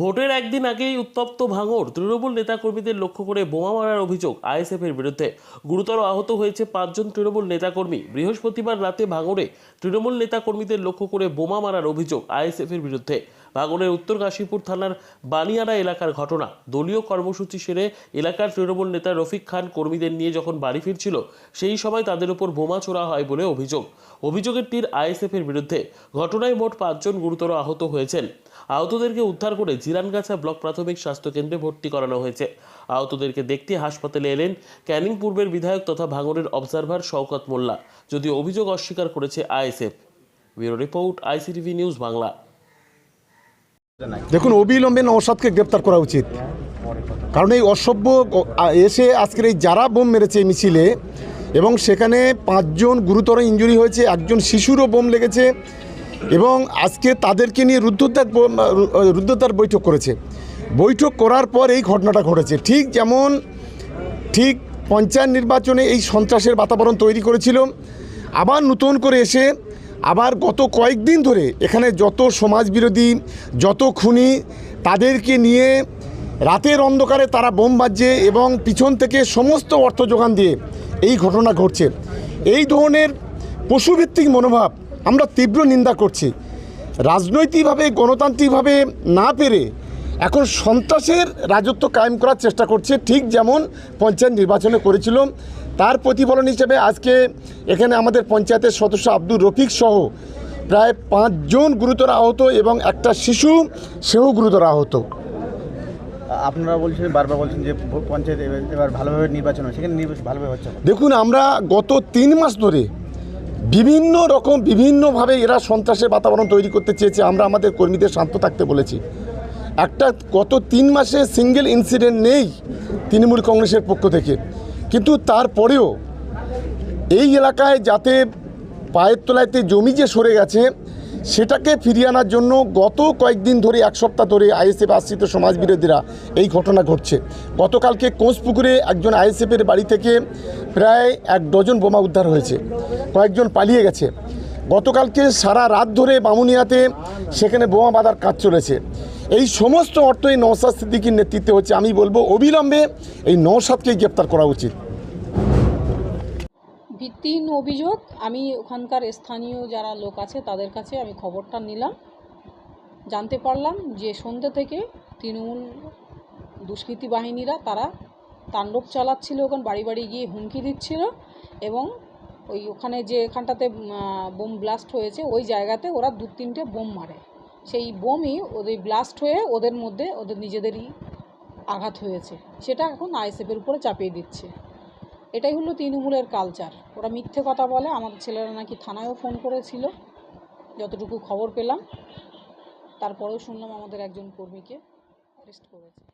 ভোটের একদিন আগেই উত্তপ্ত ভাঙর তৃণমূল নেতাকর্মীদের লক্ষ্য করে বোমা মারার অভিযোগ আইএসএফের বিরুদ্ধে। গুরুতর আহত হয়েছে পাঁচজন তৃণমূল নেতাকর্মী। বৃহস্পতিবার রাতে ভাঙরে তৃণমূল নেতাকর্মীদের লক্ষ্য করে বোমা মারার অভিযোগ আইএসএফের বিরুদ্ধে। ভাঙড়ের উত্তর কাশীপুর থানার বানিয়ারা এলাকার ঘটনা। দলীয় কর্মসূচি সেরে এলাকার তৃণমূল নেতা রফিক খান কর্মীদের নিয়ে যখন বাড়ি ফিরছিল, সেই সময় তাদের উপর বোমা ছোড়া হয় বলে অভিযোগ। অভিযোগের তীর আইএসএফের বিরুদ্ধে। ঘটনায় মোট পাঁচজন গুরুতর আহত হয়েছেন। আহতদেরকে উদ্ধার করে জিরানগাছা ব্লক প্রাথমিক স্বাস্থ্য কেন্দ্রে ভর্তি করানো হয়েছে। আহতদেরকে দেখতে হাসপাতালে এলেন ক্যানিং পূর্বের বিধায়ক তথা ভাঙনের অবজারভার শওকত মোল্লা, যদিও অভিযোগ অস্বীকার করেছে ISF. Bureau report ICTV news Bangla. দেখুন, অবিলম্বে নওশাদকে গ্রেপ্তার করা উচিত। কারণ এই অসভ্য এসে আজকের এই যারা বোম মেরেছে এই মিছিলে, এবং সেখানে পাঁচজন গুরুতর ইঞ্জুরি হয়েছে, একজন শিশুরও বোম লেগেছে, এবং আজকে তাদেরকে নিয়ে রুদ্ধদ্বার রুদ্ধদ্বার বৈঠক করেছে। বৈঠক করার পর এই ঘটনাটা ঘটেছে। ঠিক যেমন, ঠিক পঞ্চায়েত নির্বাচনে এই সন্ত্রাসের বাতাবরণ তৈরি করেছিল। আবার নতুন করে এসে আবার গত কয়েকদিন ধরে এখানে যত সমাজ বিরোধী যত খুনি, তাদেরকে নিয়ে রাতের অন্ধকারে তারা বোম বাজছে এবং পিছন থেকে সমস্ত অর্থ যোগান দিয়ে এই ঘটনা ঘটছে। এই ধরনের পশুভিত্তিক মনোভাব আমরা তীব্র নিন্দা করছি। রাজনৈতিকভাবে, গণতান্ত্রিকভাবে না পেরে এখন সন্ত্রাসের রাজত্ব কায়েম করার চেষ্টা করছে, ঠিক যেমন পঞ্চায়েত নির্বাচনে করেছিল তার প্রতিফলন হিসেবে আজকে এখানে আমাদের পঞ্চায়েতের সদস্য আব্দুর রফিক সহ প্রায় পাঁচজন গুরুতর আহত এবং একটা শিশু সেও গুরুতর আহত। আপনারা বলছেন বারবার বলছেন যে পঞ্চায়েত এবার- ভালোভাবে নির্বাচন হয় সেখানে নির্বাচন ভালোভাবে হচ্ছে দেখুন আমরা গত তিন মাস ধরে বিভিন্ন রকম বিভিন্নভাবে এরা সন্ত্রাসের বাতাবরণ তৈরি করতে চেয়েছে আমরা আমাদের কর্মীদের শান্ত থাকতে বলেছি। একটা গত তিন মাসে সিঙ্গেল ইনসিডেন্ট নেই তৃণমূল কংগ্রেসের পক্ষ থেকে। কিন্তু তারপরেও এই এলাকায় যাতে পায়ের তলাইতে জমি যে সরে গেছে, সেটাকে ফিরিয়ে আনার জন্য গত কয়েকদিন ধরে, এক সপ্তাহ ধরে আইএসএফ আশ্রিত সমাজবিরোধীরা এই ঘটনা ঘটছে। গতকালকে কোঁচপুকুরে একজন আইএসএফের বাড়ি থেকে প্রায় এক ডজন বোমা উদ্ধার হয়েছে। কয়েকজন পালিয়ে গেছে। গতকালকে সারা রাত ধরে বামুনিয়াতে সেখানে বোমা বাঁধার কাজ চলেছে। এই সমস্ত অর্থ এই নৌসাদ সিদ্দিকির নেতৃত্বে হচ্ছে, আমি বলব অবিলম্বে এই নৌসাদকে গ্রেপ্তার করা উচিত। ভিত্তিহীন অভিযোগ। আমি ওখানকার স্থানীয় যারা লোক আছে তাদের কাছে আমি খবরটা নিলাম। জানতে পারলাম যে সন্ধ্যে থেকে তৃণমূল দুষ্কৃতী বাহিনীরা তারা তাণ্ডব চালাচ্ছিল, ওখানে বাড়ি বাড়ি গিয়ে হুমকি দিচ্ছিল এবং ওই ওখানে যে এখানটাতে বোম ব্লাস্ট হয়েছে, ওই জায়গাতে ওরা দু তিনটে বোম মারে। সেই বোমই ওদের ব্লাস্ট হয়ে ওদের মধ্যে ওদের নিজেদেরই আঘাত হয়েছে। সেটা এখন আইএসএফের উপরে চাপিয়ে দিচ্ছে। এটাই হলো তৃণমূলের কালচার ওরা মিথ্যে কথা বলে আমাদের ছেলেরা নাকি থানায়ও ফোন করেছিল, যতটুকু খবর পেলাম। তারপরেও শুনলাম আমাদের একজন কর্মীকে অ্যারেস্ট করেছে।